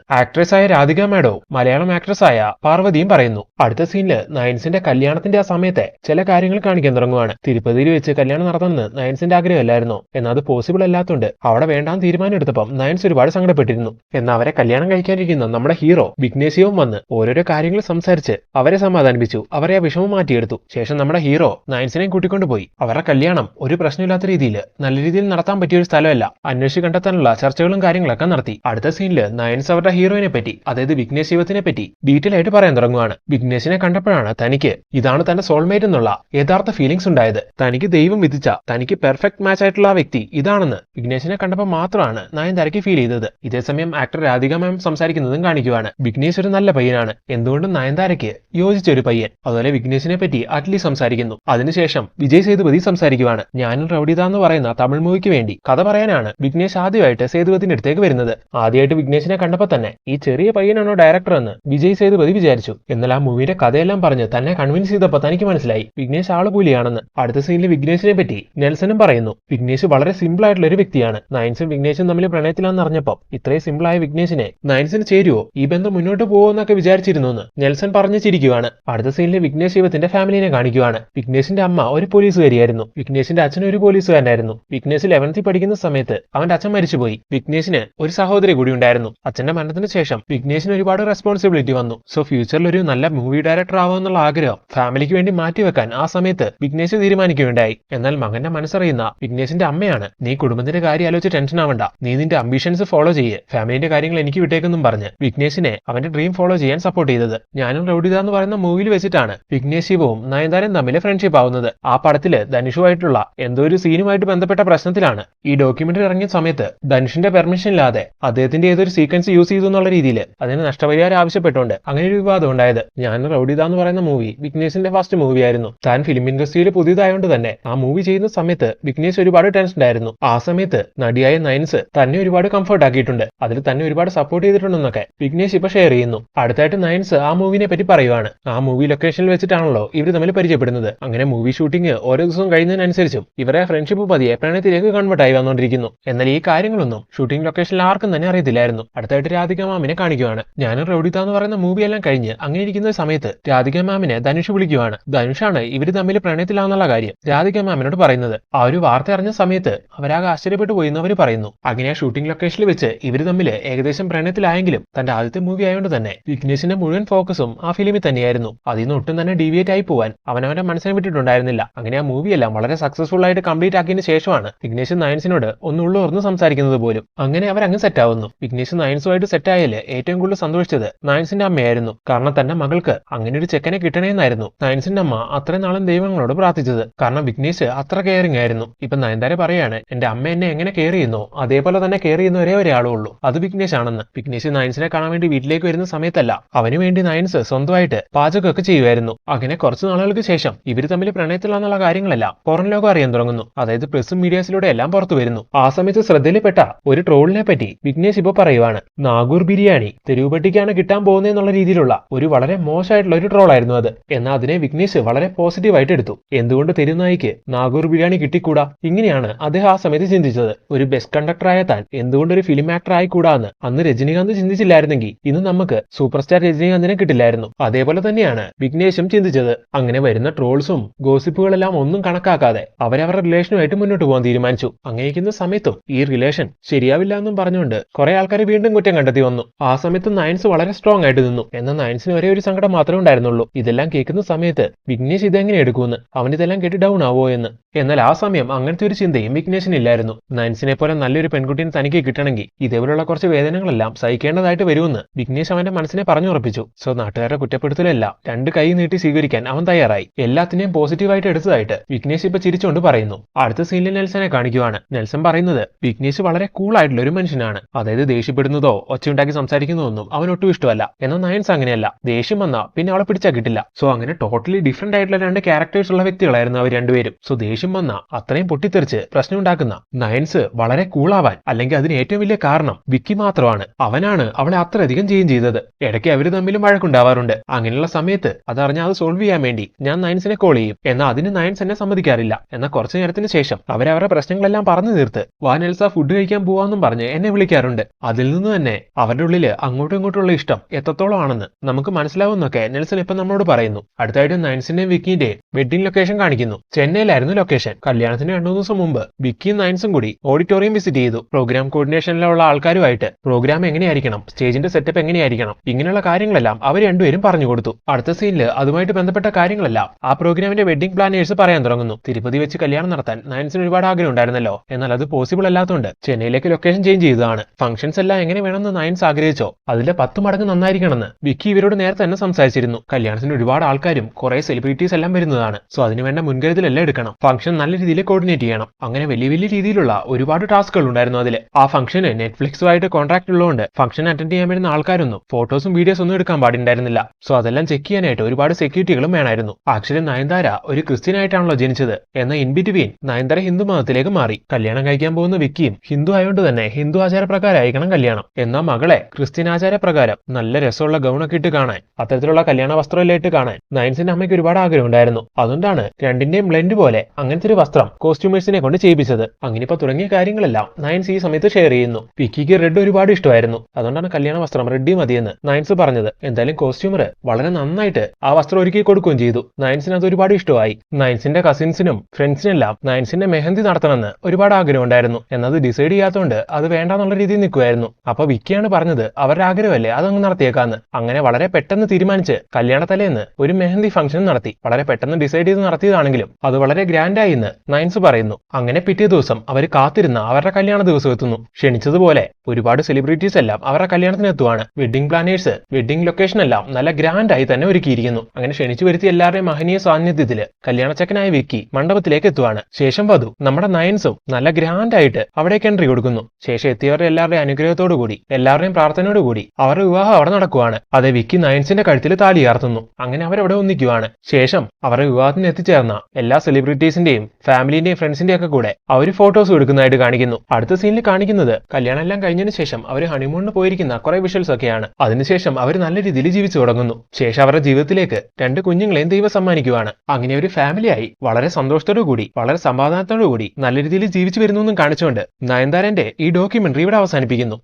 S1: ആയ രാധിക മാഡവും മലയാളം ആക്ട്രസ് ആയ പാർവതിയും പറയുന്നു. അടുത്ത സീനിൽ നയൻസിന്റെ കല്യാണത്തിന്റെ ആ സമയത്തെ ചില കാര്യങ്ങൾ കാണിക്കാൻ തുടങ്ങുവാണ്. തിരുപ്പതിയിൽ വെച്ച് കല്യാണം നടത്തണമെന്ന് നയൻസിന്റെ ആഗ്രഹമല്ലായിരുന്നു. എന്നാൽ അത് പോസിബിൾ അല്ലാത്തതുകൊണ്ട് അവിടെ വേണ്ടാന്ന് തീരുമാനം എടുത്തപ്പം നയൻസ് ഒരുപാട് സങ്കടപ്പെട്ടിരുന്നു. എന്നാൽ അവരെ കല്യാണം കഴിക്കാനിരിക്കുന്ന നമ്മുടെ ഹീറോ വിഘ്നേശിയവും വന്ന് ഓരോരോ കാര്യങ്ങൾ സംസാരിച്ച്. അവരെ സമാധാനിപ്പിച്ചു. അവരെ ആ വിഷമം മാറ്റിയെടുത്തു. ശേഷം നമ്മുടെ ഹീറോ നയൻസിനെയും കൂട്ടിക്കൊണ്ടുപോയി. അവരുടെ കല്യാണം ഒരു പ്രശ്നമില്ലാത്ത രീതിയിൽ നല്ല രീതിയിൽ നടത്താൻ പറ്റിയ ഒരു സ്ഥലമല്ല. അന്വേഷിച്ച് കണ്ടെത്താനുള്ള ചർച്ചകളും കാര്യങ്ങളൊക്കെ നടത്തി. അടുത്ത സീനിൽ നയൻസ് അവരുടെ ഹീറോയിനെ പറ്റി അതായത് വിഘ്നേഷ് ശിവത്തിനെ പറ്റി ഡീറ്റെയിൽ ആയിട്ട് പറയാൻ തുടങ്ങുവാണ്. വിഘ്നേഷിനെ കണ്ടപ്പോഴാണ് തനിക്ക് ഇതാണ് തന്റെ സോൾമേറ്റ് എന്നുള്ള യഥാർത്ഥ ഫീലിംഗ്സ് ഉണ്ടായത്. തനിക്ക് ദൈവം വിധിച്ച തനിക്ക് പെർഫെക്റ്റ് മാച്ച് ആയിട്ടുള്ള ആ വ്യക്തി ഇതാണെന്ന് വിഘ്നേഷിനെ കണ്ടപ്പോൾ മാത്രമാണ് നയൻ നയൻതാരയ്ക്ക് ഫീൽ ചെയ്തത്. ഇതേസമയം ആക്ടർ രാധിക മാം സംസാരിക്കുന്നതും കാണിക്കുവാണ്. വിഘ്നേഷ് ഒരു നല്ല പയ്യനാണ്. എന്തുകൊണ്ടും നയൻതാരയ്ക്ക് യോജിച്ച ഒരു പയ്യൻ. അതുപോലെ വിഘ്നേഷിനെ പറ്റി അറ്റ്ലി സംസാരിക്കുന്നു. അതിനുശേഷം വിജയ് സേതുപതി സംസാരിക്കുവാണ്. ഞാനും റൌഡിത എന്ന് പറയുന്ന തമിഴ് മൂവിക്ക് വേണ്ടി കഥ പറയാനാണ് വിഘ്നേഷ് ആദ്യമായിട്ട് സേതുപതിന്റെ അടുത്തേക്ക് വരുന്നത്. ആദ്യമായിട്ട് വിഘ്നേഷിനെ കണ്ടപ്പോൾ തന്നെ ഈ ചെറിയ പയ്യനാണോ ഡയറക്ടർ എന്ന് വിജയ് സേതുപതി വിചാരിച്ചു. എന്നാൽ ആ മൂവിയുടെ കഥയെല്ലാം പറഞ്ഞ് തന്നെ കൺവിൻസ് ചെയ്തപ്പോൾ തനിക്ക് മനസ്സിലായി വിഘ്നേഷ് ആൾ കൂലിയാണെന്ന് അടുത്ത സീനിൽ വിഘ്നേഷിനെ പറ്റി നെൽസനും പറയുന്നു. വിഘ്നേഷ് വളരെ സിമ്പിൾ ആയിട്ടുള്ള ഒരു വ്യക്തിയാണ്. നയൻസും വിഘ്നേഷും തമ്മിൽ പ്രണയത്തിലാണെന്ന് അറിഞ്ഞപ്പോൾ ഇത്രയും സിമ്പിൾ ആയ വിഘ്നേഷിനെ നയൻസിന് ചേരുവോ? ഈ ബന്ധം മുന്നോട്ട് പോകുമോ എന്നൊക്കെ വിചാരിച്ചിരുന്നു എന്ന് നെൽസൺ പറഞ്ഞു ചിരിക്കുവാണ് അടുത്ത സീനിൽ വിഘ്നേഷ് ശിവത്തിന്റെ ഫാമിലിനെ കാണിക്കുവാണ്. വിഘ്നേഷിന്റെ അമ്മ ഒരു പോലീസുകാരിയായിരുന്നു. വിഘ്നേഷിന്റെ അച്ഛൻ ഒരു പോലീസുകാരനായിരുന്നു. വിഘ്നേഷ് ലെവൻത്തിൽ പഠിക്കുന്ന സമയത്ത് അവന്റെ അച്ഛൻ മരിച്ചുപോയി. വിഘ്നേഷിന് ഒരു സഹോദരി കൂടി ഉണ്ടായിരുന്നു. അച്ഛന്റെ മരണത്തിന് ശേഷം വിഘ്നേഷിന് ഒരുപാട് റെസ്പോൺസിബിലിറ്റി വന്നു. സോ ഫ്യൂച്ചറിൽ ഒരു നല്ല മൂവി ഡയറക്ടർ ആവാമെന്നുള്ള ആഗ്രഹം ഫാമിലിക്ക് വേണ്ടി മാറ്റിവെക്കാൻ ആ സമയത്ത് വിഘ്നേഷ് തീരുമാനിക്കുകയുണ്ടായി. എന്നാൽ മകന്റെ മനസ്സറിയുന്ന വിഘ്നേഷിന്റെ അമ്മയാണ് നീ കുടുംബത്തിന്റെ കാര്യം ആലോചിച്ച് ടെൻഷൻ ആവണ്ട. നീ നിന്റെ അംബിഷൻസ് ഫോളോ ചെയ്യേ. ഫാമിലിന്റെ കാര്യങ്ങൾ എനിക്ക് വിട്ടേക്കെന്നും പറഞ്ഞ് വിഘ്നേഷിനെ അവന്റെ ഡ്രീം ഫോളോ ചെയ്യാൻ സപ്പോർട്ട് ചെയ്തത്. ഞാനും റൗഡിത എന്ന് പറയുന്ന മൂവിയിൽ വെച്ചിട്ടാണ് വിഘ്നേഷ് ശിവവും നയൻതാരയും തമ്മിൽ ഫ്രണ്ട്ഷിപ്പ് ആവുന്നത്. ആ പടത്തിൽ ധനുഷുമായിട്ടുള്ള എന്തോ ഒരു സീനുമായിട്ട് ബന്ധപ്പെട്ട പ്രശ്നത്തിലാണ് ഈ ഡോക്യുമെന്ററി ഇറങ്ങിയ സമയത്ത് ധനുഷിന്റെ പെർമിഷൻ ഇല്ലാതെ അദ്ദേഹത്തിന്റെ ഏതൊരു സീക്വൻസ് യൂസ് ചെയ്തു എന്നുള്ള രീതിയിൽ അതിന് നഷ്ടപരിഹാരം ആവശ്യപ്പെട്ടുകൊണ്ട് അങ്ങനെ ഒരു വിവാദം ഉണ്ടായത്. ഞാൻ റൗഡിത എന്ന് പറയുന്ന മൂവി വിഘ്നേഷിന്റെ ഫസ്റ്റ് മൂവി ആയിരുന്നു. താൻ ഫിലിം ഇൻഡസ്ട്രിയിൽ പുതിയതായതുകൊണ്ട് തന്നെ ആ മൂവി ചെയ്യുന്ന സമയത്ത് വിഘ്നേഷ് ഒരുപാട് ടെൻഷൻ ഉണ്ടായിരുന്നു. ആ സമയത്ത് നടിയായ നയൻസ് തന്നെ ഒരുപാട് കംഫർട്ട് ആക്കിയിട്ടുണ്ട്. അതിൽ തന്നെ ഒരുപാട് സപ്പോർട്ട് ചെയ്തിട്ടുണ്ടെന്നൊക്കെ വിഘ്നേഷ് ഇപ്പൊ ഷെയർ ചെയ്യുന്നു. അടുത്തായിട്ട് നയൻസ് ആ മൂവിനെ പറ്റി പറയുവാണ്. ആ മൂവി ലൊക്കേഷനിൽ വെച്ചിട്ടാണല്ലോ ഇവർ തമ്മിൽ പരിചയപ്പെടുന്നത്. അങ്ങനെ മൂവി ഷൂട്ടിംഗ് ഓരോ ദിവസവും കഴിയുന്നതിനനുസരിച്ചും ഇവരെ ഫ്രണ്ട്ഷിപ്പ് പതിയെ പ്രണയത്തിലേക്ക് കൺവേർട്ട് ആയി വന്നുകൊണ്ടിരിക്കുന്നു. എന്നാൽ ഈ കാര്യങ്ങളൊന്നും ഷൂട്ടിംഗ് ലൊക്കേഷനിൽ ആർക്കും തന്നെ അറിയത്തില്ലായിരുന്നു. അടുത്തായിട്ട് രാധിക മാമിനെ കാണിക്കുവാണ്. ഞാനും റൗഡിത എന്ന് പറയുന്ന മൂവി എല്ലാം കഴിഞ്ഞ് അങ്ങനെ ഇരിക്കുന്ന സമയത്ത് രാധിക മാമിനെ ധനുഷ് വിളിക്കുവാണ്. ധനുഷാണ് ഇവർ തമ്മിൽ പ്രണയത്തിലാണെന്നുള്ള കാര്യം രാധിക മാമിനോട് പറയുന്നത്. ആ ഒരു വാർത്ത അറിഞ്ഞ സമയത്ത് അവരാകെ ആശ്ചര്യപ്പെട്ടു പോയി എന്ന് പറയുന്നു. അങ്ങനെ ഷൂട്ടിംഗ് ലൊക്കേഷനിൽ വെച്ച് ഇവർ തമ്മിൽ ഏകദേശം പ്രണയത്തിലായെങ്കിലും തന്റെ ആദ്യത്തെ മൂവി ആയതുകൊണ്ട് തന്നെ വിഘ്നേഷിന്റെ മുഴുവൻ ഫോക്കസും ആ ഫിലിമിൽ തന്നെയായിരുന്നു. അതിൽ നിന്ന് ഒട്ടും തന്നെ ഡീവിയേറ്റ് ആയി പോവാൻ അവനവന്റെ മനസ്സിനെ വിട്ടിട്ടുണ്ടായിരുന്നില്ല. അങ്ങനെ ആ മൂവി എല്ലാം വളരെ സക്സസ്ഫുൾ ആയിട്ട് കംപ്ലീറ്റ് ആക്കിയതിന് ശേഷമാണ് വിഘ്നേഷ് നയൻസിനോട് ഒന്നുള്ളൂ ഓർന്ന് സംസാരിക്കുന്നത് പോലും. അങ്ങനെ അവർ അങ്ങ് സെറ്റ് ആവുന്നു. വിഘ്നേഷ് നയൻസുമായിട്ട് സെറ്റ് ആയാൽ ഏറ്റവും കൂടുതൽ സന്തോഷിച്ചത് നയൻസിന്റെ അമ്മയായിരുന്നു. കാരണം തന്റെ മകൾക്ക് അങ്ങനെ ഒരു ചെക്കനെ കിട്ടണേന്നായിരുന്നു നയൻസിന്റെ അമ്മ അത്രയും നാളും ദൈവങ്ങളോട് പ്രാർത്ഥിച്ചത്. കാരണം വിഘ്നേഷ് അത്ര കെയറിംഗ് ആയിരുന്നു. ഇപ്പൊ നയൻതാര പറയാണ് എന്റെ അമ്മ എന്നെ എങ്ങനെ കെയർ ചെയ്യുന്നോ? അതേപോലെ തന്നെ കെയർ ചെയ്യുന്ന ഒരേ ഒരാളേ ഉള്ളൂ. അത് വിഘ്നേഷ് ആണെന്ന് വിഘ്നേഷ് നയൻസിനെ കാണാൻ വേണ്ടി വീട്ടിലേക്ക് വരുന്ന സമയത്തല്ല. അവന് വേണ്ടി നയൻസ് സ്വന്തമായിട്ട് പാചകമൊക്കെ ചെയ്യുമായിരുന്നു അങ്ങനെ കുറച്ച് നാളുകൾക്ക് ശേഷം ഇവർ തമ്മിൽ പ്രണയത്തിലാണെന്നുള്ള കാര്യങ്ങളെല്ലാം പുറം ലോകം അറിയാൻ തുടങ്ങുന്നു. അതായത് പ്രസും മീഡിയാസിലൂടെ എല്ലാം പുറത്തു വരുന്നു. ആ സമയത്ത് ശ്രദ്ധയിൽപ്പെട്ട ഒരു ട്രോളിനെ പറ്റി വിഘ്നേഷ് ഇപ്പൊ പറയുവാണ്. നാഗൂർ ബിരിയാണി തെരുവുപട്ടിക്കാണ് കിട്ടാൻ പോകുന്നതെന്നുള്ള രീതിയിലുള്ള ഒരു വളരെ മോശമായിട്ടുള്ള ഒരു ട്രോൾ ആയിരുന്നു അത്. എന്നാൽ അതിനെ വിഘ്നേഷ് വളരെ പോസിറ്റീവായിട്ട് എടുത്തു. എന്തുകൊണ്ട് തെരുനായിക്ക് നാഗൂർ ബിരിയാണി കിട്ടിക്കൂടാ? ഇങ്ങനെയാണ് അദ്ദേഹം ആ സമയത്ത് ചിന്തിച്ചത്. ഒരു ബെസ്റ്റ് കണ്ടക്ടറായ താൻ എന്തുകൊണ്ട് ഒരു ഫിലിം ആക്ടർ ആയിക്കൂടാന്ന് അന്ന് രജനീകാന്ത് ചിന്തിച്ചില്ലായിരുന്നെങ്കിൽ ഇന്ന് നമുക്ക് സൂപ്പർ സ്റ്റാർ രജനീകാന്തിനെ കിട്ടില്ലായിരുന്നു. അതേപോലെ തന്നെയാണ് വിഘ്നേഷും ചിന്തിച്ചത്. അങ്ങനെ വരുന്ന ട്രോൾസും ഗോസിപ്പുകളെല്ലാം ഒന്നും കണക്കാക്കാതെ അവരവരുടെ റിലേഷനുമായിട്ട് മുന്നോട്ട് പോകാൻ തീരുമാനിച്ചു. അങ്ങനെ ഇരിക്കുന്ന സമയത്തും ഈ റിലേഷൻ ശരിയാവില്ല എന്നും പറഞ്ഞുകൊണ്ട് കുറെ ആൾക്കാർ വീണ്ടും കുറ്റം കണ്ടെത്തി വന്നു. ആ സമയത്ത് നയൻസ് വളരെ സ്ട്രോങ് ആയിട്ട് നിന്നു. എന്നാൽ നയൻസിന് ഒരേ ഒരു സങ്കടം മാത്രമേ ഉണ്ടായിരുന്നുള്ളൂ. ഇതെല്ലാം കേൾക്കുന്ന സമയത്ത് വിഘ്നേഷ് ഇതെങ്ങനെ എടുക്കുമെന്ന് അവൻ ഇതെല്ലാം കേട്ട് ഡൗൺ ആവോ എന്ന്. എന്നാൽ ആ സമയം അങ്ങനത്തെ ഒരു ചിന്തയും വിഘ്നേഷിന് ഇല്ലായിരുന്നു. നയൻസിനെ പോലെ നല്ലൊരു പെൺകുട്ടിനെ തനിക്ക് കിട്ടണമെങ്കിൽ ഇതേപോലുള്ള കുറച്ച് വേദനകളെല്ലാം സഹിക്കേണ്ടതായിട്ട് വരുമെന്ന് വിഘ്നേഷ് അവന്റെ മനസ്സിനെ പറഞ്ഞുറപ്പിച്ചു. സോ നാട്ടുകാരുടെ കുറ്റപ്പെടുത്തലല്ല. രണ്ട് കൈ നീട്ടി സ്വീകരിക്കാൻ അവൻ തയ്യാറായി. എല്ലാത്തിനെയും പോസിറ്റീവായിട്ട് എടുത്തതായിട്ട് വിഘ്നേഷ് ഇപ്പൊ ചിരിച്ചുകൊണ്ട് പറയുന്നു. അടുത്ത സീനിൽ നെൽസനെ കാണിക്കുവാണ്. നെൽസൺ പറയുന്നത് വിഘ്നേഷ് വളരെ കൂൾ ആയിട്ടുള്ള ഒരു മനുഷ്യനാണ്. അതായത് ദേഷ്യപ്പെടുന്നതോ ഒച്ചയുണ്ടാക്കി സംസാരിക്കുന്നതൊന്നും അവൻ ഒട്ടും ഇഷ്ടമല്ല. എന്നാൽ നയൻസ് അങ്ങനെയല്ല. ദേഷ്യം വന്നാ പിന്നെ അവളെ പിടിച്ചാൽ കിട്ടില്ല സോ അങ്ങനെ ടോട്ടലി ഡിഫറെന്റ് ആയിട്ടുള്ള ആയിട്ടുള്ള രണ്ട് ക്യാരക്ടേഴ്സ് ഉള്ള വ്യക്തികളായിരുന്നു അവർ രണ്ടുപേരും. സോ ദേഷ്യം വന്ന അത്രയും പൊട്ടിത്തെറിച്ച് പ്രശ്നം ഉണ്ടാക്കുന്ന നയൻസ് വളരെ കൂളാവാൻ അല്ലെങ്കിൽ അതിന് ഏറ്റവും വലിയ കാരണം വിക്കി മാത്രമാണ്. അവനാണ് അവളെ അത്രയധികം ചെയ്യും ചെയ്തത്. ഇടയ്ക്ക് അവർ തമ്മിലും വഴക്കുണ്ടാവാറുണ്ട്. അങ്ങനെയുള്ള സമയത്ത് അതറിഞ്ഞ അത് സോൾവ് ചെയ്യാൻ വേണ്ടി ഞാൻ നയൻസിനെ കോൾ ചെയ്യും. എന്നാൽ അതിന് നയൻസ് എന്നെ സമ്മതിക്കാറില്ല. എന്നാൽ കുറച്ചു നേരത്തിന് ശേഷം അവരവരുടെ പ്രശ്നങ്ങളെല്ലാം പറഞ്ഞു തീർത്ത് വാനെൽസ ഫുഡ് കഴിക്കാൻ പോവാന്നും പറഞ്ഞ് എന്നെ വിളിക്കാറുണ്ട്. അതിൽ നിന്ന് തന്നെ അവരുടെ ഉള്ളിൽ അങ്ങോട്ടും ഇങ്ങോട്ടുള്ള ഇഷ്ടം എത്രത്തോളം ആണെന്ന് നമുക്ക് മനസ്സിലാവുന്നൊക്കെ നെൽസൺ ഇപ്പം നമ്മളോട് പറയുന്നു. അടുത്തായിട്ട് നയൻസിന്റെയും വിക്കിന്റെയും വെഡിങ് ലൊക്കേഷൻ കാണിക്കുന്നു. ചെന്നൈയിലായിരുന്നു ലൊക്കേഷൻ കല്യാണത്തിന് രണ്ടു ദിവസം മുമ്പ് വിക്കിയും നയൻസും കൂടി ഓഡിറ്റോറിയം വിസിറ്റ് ചെയ്തു. പ്രോഗ്രാം കോർഡിനേഷനിലുള്ള ആൾക്കാരുമായിട്ട്. പ്രോഗ്രാം എങ്ങനെയായിരിക്കണം? സ്റ്റേജിന്റെ സെറ്റപ്പ് എങ്ങനെയായിരിക്കണം? ഇങ്ങനെയുള്ള കാര്യങ്ങളെല്ലാം അവർ രണ്ടുപേരും പറഞ്ഞു കൊടുത്തു. അടുത്ത സീനിൽ അതുമായിട്ട് ബന്ധപ്പെട്ട കാര്യങ്ങളെല്ലാം ആ പ്രോഗ്രാമിന്റെ വെഡിംഗ് പ്ലാനേഴ്സ് പറയാൻ തുടങ്ങുന്നു. തിരുപ്പതി വെച്ച് കല്യാണം നടത്താൻ നയൻസിന് ഒരുപാട് ആഗ്രഹം ഉണ്ടായിരുന്നല്ലോ. എന്നാൽ അത് പോസിബിൾ അല്ലാത്തതുകൊണ്ട് ചെന്നൈയിലേക്ക് ലൊക്കേഷൻ ചേഞ്ച് ചെയ്തതാണ്. ഫംഗ്ഷൻസ് എല്ലാം എങ്ങനെ വേണമെന്ന് നയൻസ് ആഗ്രഹിച്ചോ അതിന്റെ പത്ത് മടങ്ങ് നന്നായിരിക്കണമെന്ന് വിക്കി ഇവരോട് നേരത്തെ തന്നെ സംസാരിച്ചിരുന്നു. കല്യാണത്തിന് ഒരുപാട് ആൾക്കാരും കുറെ സെലിബ്രിറ്റീസ് എല്ലാം വരുന്നതാണ്. സോ അതിനുവേണ്ട മുൻകരുതലെല്ലാം എടുക്കണം. ഫംഗ്ഷൻ നല്ല രീതിയിൽ കോർഡിനേറ്റ് ചെയ്യണം. അങ്ങനെ വലിയ വലിയ രീതിയിലുള്ള ഒരുപാട് ടാസ്കുകൾ ഉണ്ടായിരുന്നു അതിൽ ആ ഫംഗ്ഷന് നെറ്റ്ഫ്ലിക്സുമായിട്ട് കോൺട്രാക്ട് ഉള്ളതുകൊണ്ട് ഫംഗ്ഷൻ അറ്റൻഡ് ചെയ്യാൻ വരുന്ന ആൾക്കാരൊന്നും ഫോട്ടോസും വീഡിയോസ് ഒന്നും എടുക്കാൻ പാടുണ്ടായിരുന്നില്ല. സോ അതെല്ലാം ചെക്ക് ചെയ്യാനായിട്ട് ഒരുപാട് സെക്യൂരിറ്റികളും വേണമായിരുന്നു. ആക്ച്വലി നയൻതാര ഒരു ക്രിസ്ത്യൻ ആയിട്ടാണല്ലോ ജനിച്ചത്. എന്ന ഇൻ ബിറ്റ്വീൻ നയൻതാര ഹിന്ദു മതത്തിലേക്ക് മാറി. കല്യാണം കഴിക്കാൻ പോകുന്ന വിക്കിയും ഹിന്ദു ആയതുകൊണ്ട് തന്നെ ഹിന്ദു ആചാരപ്രകാരമായിരിക്കണം കല്യാണം. എന്നാ മകളെ ക്രിസ്ത്യൻ ആചാരപ്രകാരം നല്ല രസമുള്ള ഗൗണൊക്കെ ഇട്ട് കാണാൻ അത്തരത്തിലുള്ള കല്യാണ വസ്ത്രമെല്ലാം ഇട്ട് കാണാൻ നയൻസിന്റെ അമ്മയ്ക്ക് ഒരുപാട് ആഗ്രഹം ഉണ്ടായിരുന്നു അതുകൊണ്ടാണ് രണ്ടിന്റെയും ബ്ലെൻഡ് പോലെ അങ്ങനത്തെ ഒരു വസ്ത്രം കോസ്റ്റ്യൂമേഴ്സിനെ കൊണ്ട് ചെയ്യിപ്പിച്ചത്. അങ്ങനെ ഇപ്പൊ തുടങ്ങിയ കാര്യങ്ങളെല്ലാം നയൻസ് ഈ സമയത്ത് ഷെയർ ചെയ്യുന്നു. വിക്കിക്ക് റെഡ് ഒരുപാട് ഇഷ്ടമായിരുന്നു. അതുകൊണ്ടാണ് കല്യാണ വസ്ത്രം റെഡി മതിയെന്ന് നയൻസ് പറഞ്ഞത്. എന്തായാലും കോസ്റ്റ്യൂമർ വളരെ നന്നായിട്ട് ആ വസ്ത്രം ഒരുക്കി കൊടുക്കുകയും ചെയ്തു. നയൻസിന് അത് ഒരുപാട് ഇഷ്ടമായി. നയൻസിന്റെ കസിൻസിനും ഫ്രണ്ട്സിനെല്ലാം നയൻസിന്റെ മെഹന്തി നടത്തണമെന്ന് ഒരുപാട് ആഗ്രഹം ഉണ്ടായിരുന്നു. എന്നത് ഡിസൈഡ് ചെയ്യാത്തതുകൊണ്ട് അത് വേണ്ടാന്നുള്ള രീതിയിൽ നിൽക്കുമായിരുന്നു അപ്പൊ വിക്കിയാണ് പറഞ്ഞത് അവരുടെ ആഗ്രഹമല്ലേ അതങ്ങ് നടത്തിയേക്കാന്ന്. അങ്ങനെ വളരെ പെട്ടെന്ന് തീരുമാനിച്ച് കല്യാണ തലേന്ന് ഒരു മെഹന്തി ഫംഗ്ഷൻ നടത്തി. വളരെ പെട്ടെന്ന് ഡിസൈഡ് ചെയ്ത് നടത്തിയതാണെങ്കിലും അത് വളരെ ഗ്രാൻഡായി എന്ന് നയൻസ് പറയുന്നു. അങ്ങനെ പിറ്റേ ദിവസം അവർ കാത്തിരുന്ന അവരുടെ കല്യാണ ദിവസം എത്തുന്നു. ക്ഷണിച്ചതുപോലെ ഒരുപാട് സെലിബ്രിറ്റീസ് എല്ലാം അവരുടെ കല്യാണത്തിന് എത്തുവാണ്. വെഡിങ് പ്ലാനേഴ്സ് വെഡിങ് ലൊക്കേഷൻ എല്ലാം നല്ല ഗ്രാൻഡായി തന്നെ ഒരുക്കിയിരിക്കുന്നു. അങ്ങനെ ക്ഷണിച്ചു വരുത്തി എല്ലാവരുടെയും മഹനീയ സാന്നിധ്യത്തിൽ കല്യാണച്ചക്കനായ വിക്കി മണ്ഡപത്തിലേക്ക് എത്തുവാണ്. ശേഷം വധു നമ്മുടെ നയൻസും നല്ല ഗ്രാൻഡായിട്ട് അവിടേക്ക് എൻട്രി കൊടുക്കുന്നു. ശേഷം എത്തിയവരുടെ എല്ലാവരുടെയും അനുഗ്രഹത്തോടു കൂടി എല്ലാവരുടെയും പ്രാർത്ഥനയോടു കൂടി അവരുടെ വിവാഹം അവിടെ നടക്കുവാണ്. അതെ വിക്കി നയൻസിന്റെ കഴുത്തിൽ താലി ഉയർത്തുന്നു അങ്ങനെ അവരവിടെ ഒന്നിക്കുവാണ്. ശേഷം അവരുടെ വിവാഹത്തിന് എത്തിച്ചേർന്ന എല്ലാ സെലിബ്രിറ്റീസിന്റെയും ഫാമിലിന്റെയും ഫ്രണ്ട്സിന്റെയും ഒക്കെ കൂടെ അവർ ഫോട്ടോസ് എടുക്കുന്നതായിട്ട് കാണിക്കുന്നു. അടുത്ത സീനിൽ കാണിക്കുന്നത് കല്യാണം എല്ലാം കഴിഞ്ഞതിന് ശേഷം അവർ ഹണിമൂണിന് പോയിരിക്കുന്ന കുറെ വിഷ്വൽസ് ഒക്കെയാണ്. അതിനുശേഷം അവർ നല്ല രീതിയിൽ ജീവിച്ചു തുടങ്ങുന്നു. ശേഷം അവരുടെ ജീവിതത്തിലേക്ക് രണ്ട് കുഞ്ഞുങ്ങളെയും ദൈവം സമ്മാനിക്കുവാണ്. അങ്ങനെ ഒരു ഫാമിലിയായി വളരെ സന്തോഷത്തോടു കൂടി വളരെ സമാധാനത്തോടു കൂടി നല്ല രീതിയിൽ ജീവിച്ചു വരുന്നു എന്നും കാണിച്ചുകൊണ്ട് നയൻതാരന്റെ ഈ ഡോക്യുമെന്ററി ഇവിടെ അവസാനിപ്പിക്കുന്നു.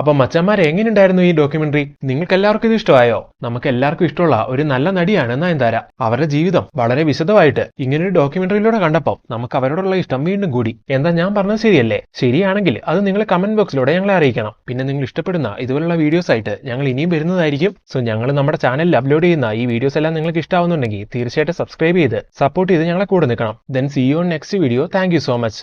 S1: അപ്പൊ മച്ചന്മാരെ എങ്ങനെയുണ്ടായിരുന്നു ഈ ഡോക്യുമെന്ററി നിങ്ങൾക്ക് എല്ലാവർക്കും ഇത് ഇഷ്ടമായോ? നമുക്ക് എല്ലാവർക്കും ഇഷ്ടമുള്ള ഒരു നല്ല നടിയാണ് നയൻതാര. അവരുടെ ജീവിതം വളരെ വിശദമായിട്ട് ഇങ്ങനൊരു ഡോക്യുമെന്ററിയിലൂടെ കണ്ടപ്പോൾ നമുക്ക് അവരോടുള്ള ഇഷ്ടം വീണ്ടും കൂടി. എന്താ ഞാൻ പറഞ്ഞത് ശരിയല്ലേ? ശരിയാണെങ്കിൽ അത് നിങ്ങൾ കമന്റ് ബോക്സിലൂടെ ഞങ്ങളെ അറിയിക്കണം. പിന്നെ നിങ്ങൾ ഇഷ്ടപ്പെടുന്ന ഇതുപോലുള്ള വീഡിയോസ് ആയിട്ട് ഞങ്ങൾ ഇനിയും വരുന്നതായിരിക്കും. സോ ഞങ്ങൾ നമ്മുടെ ചാനലിൽ അപ്ലോഡ് ചെയ്യുന്ന ഈ വീഡിയോസ് എല്ലാം നിങ്ങൾക്ക് ഇഷ്ടമാവുന്നുണ്ടെങ്കിൽ തീർച്ചയായിട്ടും സബ്സ്ക്രൈബ് ചെയ്ത് സപ്പോർട്ട് ചെയ്ത് ഞങ്ങളെ കൂടെ നിൽക്കണം. Then see you next video thank so much